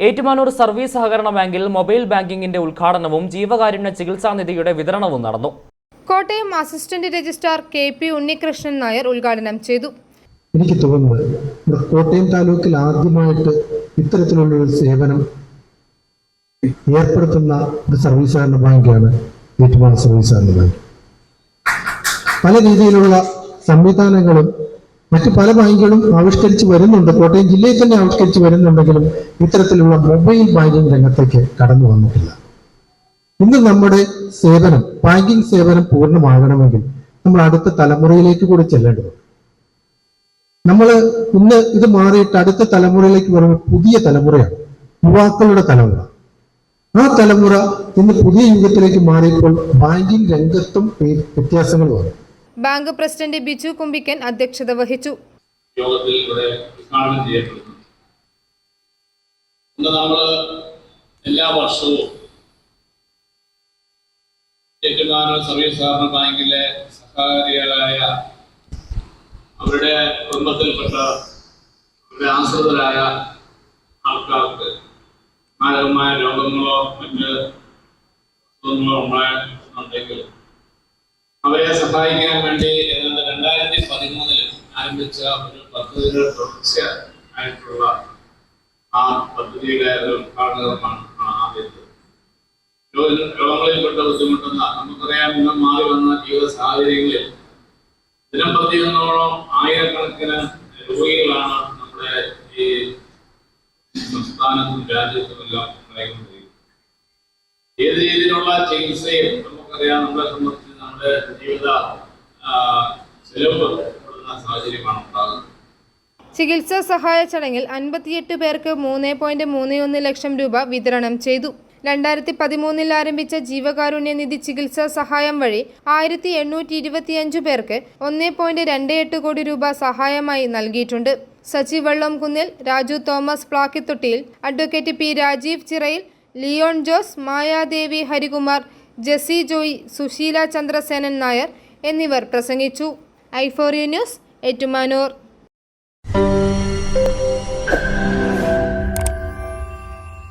Ettumanoor service സഹകരണ ബാങ്കിൽ mobile ബാങ്കിംഗിന്റെ ഉദ്ഘാടനവും ജീവകാരുണ്യ ചികിത്സാ നിധിയുടെ വിതരണവും നടന്നു. Kottayam assistant registrar K P Unnikrishnan Nair ഉദ്ഘാടനം ചെയ്തു. എനിക്ക് തോന്നുന്നത് കോട്ടയം താലൂക്കിൽ ആദ്യമായിട്ട് ഇത്തരത്തിലുള്ള ഒരു സേവനം ഏർപ്പെടുത്തുന്ന ഒരു സർവീസ് സഹകരണ ബാങ്കാണ് ഏറ്റുമാനൂർ സർവീസ് സഹകരണ ബാങ്ക്. പല രീതിയിലുള്ള സംവിധാനങ്ങളും മറ്റു പല ബാങ്കുകളും ആവിഷ്കരിച്ച് വരുന്നുണ്ട്. കോട്ടയം ജില്ലയിൽ തന്നെ ആവിഷ്കരിച്ച് വരുന്നുണ്ടെങ്കിലും ഇത്തരത്തിലുള്ള മൊബൈൽ ബാങ്കിങ് രംഗത്തേക്ക് കടന്നു വന്നിട്ടില്ല. ഇന്ന് നമ്മുടെ സേവനം ബാങ്കിങ് സേവനം പൂർണമാകണമെങ്കിൽ നമ്മൾ അടുത്ത തലമുറയിലേക്ക് കൂടി ചെല്ലേണ്ടതുണ്ട്. നമ്മൾ ഇന്ന് ഇത് മാറിയിട്ട് അടുത്ത തലമുറയിലേക്ക് വരുമ്പോൾ പുതിയ തലമുറയാണ്. യുവാക്കളുടെ തലമുറ. ആ തലമുറ ഇന്ന് പുതിയ യുഗത്തിലേക്ക് മാറിയപ്പോൾ ബാങ്കിങ് രംഗത്തും വ്യത്യാസങ്ങൾ വന്നു. ബാങ്ക് പ്രസിഡന്റ് ബിജു കുമ്പിക്കൻ അധ്യക്ഷത വഹിച്ചു. യോഗത്തിൽ ഇവിടെ ഉദ്ഘാടനം ചെയ്യപ്പെടുന്നു. നമ്മൾ എല്ലാ വർഷവും ഏറ്റുമാനൂർ സർവീസ് സഹകരണ ബാങ്കിലെ സഹകാരികളായ അവരുടെ കുടുംബത്തിൽപ്പെട്ട അവരുടെ ആശ്രിതരായ ആൾക്കാർക്ക് മാരകമായ രോഗങ്ങളോ മറ്റ് അസുഖങ്ങളോ ഉണ്ടായിട്ടുണ്ടെങ്കിൽ അവരെ സഹായിക്കാൻ വേണ്ടി ഏതാണ്ട് രണ്ടായിരത്തി പതിമൂന്നിൽ ആരംഭിച്ച ഒരു പദ്ധതിയുടെ തുടർച്ച ആയിട്ടുള്ള ആ പദ്ധതിയുടെ ഒരു ഉദ്ഘാടനമാണ് ആദ്യത്തെ. രോഗ- രോഗങ്ങളിൽപ്പെട്ട ബുദ്ധിമുട്ടുന്ന നമുക്കറിയാം ഇന്ന് മാറി വന്ന ജീവിത സാഹചര്യങ്ങളിൽ ദിനം പ്രതി ആയിരക്കണക്കിന് രോഗികളാണ് നമ്മുടെ ഈ സംസ്ഥാനത്തും രാജ്യത്തുമെല്ലാം ഉണ്ടായിക്കൊണ്ടിരിക്കുന്നത്. ഏത് രീതിയിലുള്ള ചികിത്സയും നമുക്കറിയാം നമ്മളെ സംബന്ധിച്ച് നമ്മുടെ ജീവിത ചെലവ് കൂടുന്ന സാഹചര്യമാണ് ഉണ്ടാകുന്നത്. ചികിത്സാ സഹായ ചടങ്ങിൽ അൻപത്തിയെട്ട് പേർക്ക് മൂന്ന് പോയിന്റ് മൂന്ന് ഒന്ന് ലക്ഷം രൂപ വിതരണം ചെയ്തു. രണ്ടായിരത്തി പതിമൂന്നിൽ ആരംഭിച്ച ജീവകാരുണ്യനിധി ചികിത്സാ സഹായം വഴി ആയിരത്തി എണ്ണൂറ്റി ഇരുപത്തിയഞ്ചു പേർക്ക് ഒന്ന് പോയിന്റ് രണ്ട് എട്ട് കോടി രൂപ സഹായമായി നൽകിയിട്ടുണ്ട്. സജി വള്ളംകുന്നിൽ രാജു തോമസ് പ്ലാക്കിത്തൊട്ടിയിൽ അഡ്വക്കേറ്റ് പി രാജീവ് ചിറയിൽ ലിയോൺ ജോസ് മായാദേവി ഹരികുമാർ ജെസി ജോയി സുശീല ചന്ദ്രസേനൻ നായർ എന്നിവർ പ്രസംഗിച്ചു. ഐഫോറിയ ന്യൂസ് ഏറ്റുമാനൂർ.